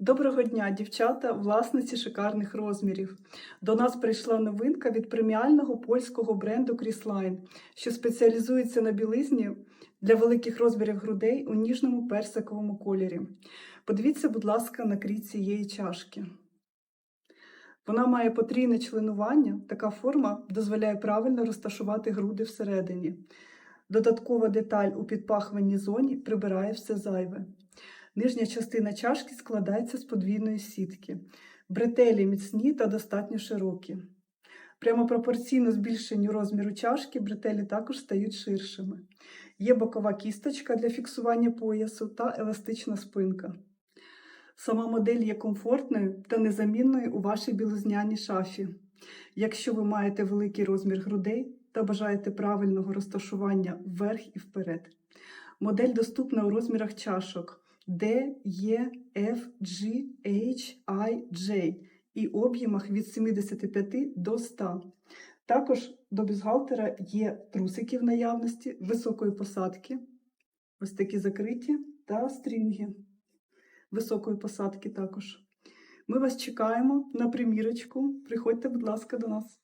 Доброго дня, дівчата, власниці шикарних розмірів. До нас прийшла новинка від преміального польського бренду Crissline, що спеціалізується на білизні для великих розмірів грудей у ніжному персиковому кольорі. Подивіться, будь ласка, на крій цієї чашки. Вона має потрійне членування. Така форма дозволяє правильно розташувати груди всередині. Додаткова деталь у підпахуваній зоні прибирає все зайве. Нижня частина чашки складається з подвійної сітки. Бретелі міцні та достатньо широкі. Прямо пропорційно збільшенню розміру чашки бретелі також стають ширшими. Є бокова кісточка для фіксування поясу та еластична спинка. Сама модель є комфортною та незамінною у вашій білизняній шафі. Якщо ви маєте великий розмір грудей та бажаєте правильного розташування вверх і вперед. Модель доступна у розмірах чашок D, E, F, G, H, I, J і об'ємах від 75 до 100. Також до бюстгальтера є трусики в наявності високої посадки, ось такі закриті, та стрінги високої посадки також. Ми вас чекаємо на примірочку. Приходьте, будь ласка, до нас.